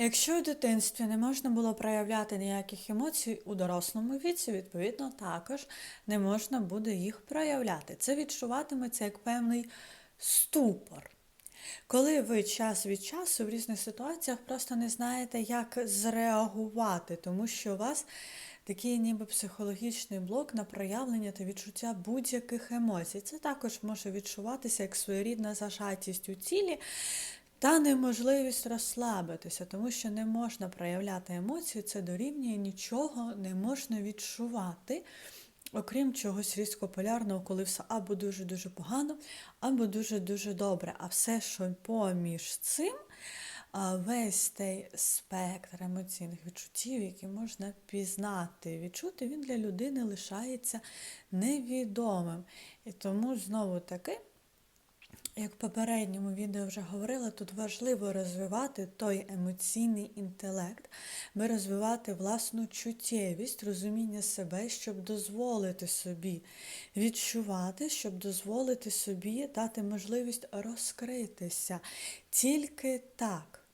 Якщо у дитинстві не можна було проявляти ніяких емоцій у дорослому віці, відповідно, також не можна буде їх проявляти. Це відчуватиметься як певний ступор. Коли ви час від часу в різних ситуаціях просто не знаєте, як зреагувати, тому що у вас такий ніби психологічний блок на проявлення та відчуття будь-яких емоцій. Це також може відчуватися як своєрідна зажатість у тілі та неможливість розслабитися, тому що не можна проявляти емоції, це дорівнює нічого не можна відчувати. Окрім чогось різко полярного, коли все або дуже-дуже погано, або дуже-дуже добре. А все, що поміж цим, весь той спектр емоційних відчуттів, які можна пізнати, відчути, він для людини лишається невідомим. І тому знову таки. Як в попередньому відео вже говорила, тут важливо розвивати той емоційний інтелект, би розвивати власну чуттєвість, розуміння себе, щоб дозволити собі відчувати, щоб дозволити собі дати можливість розкритися. Тільки так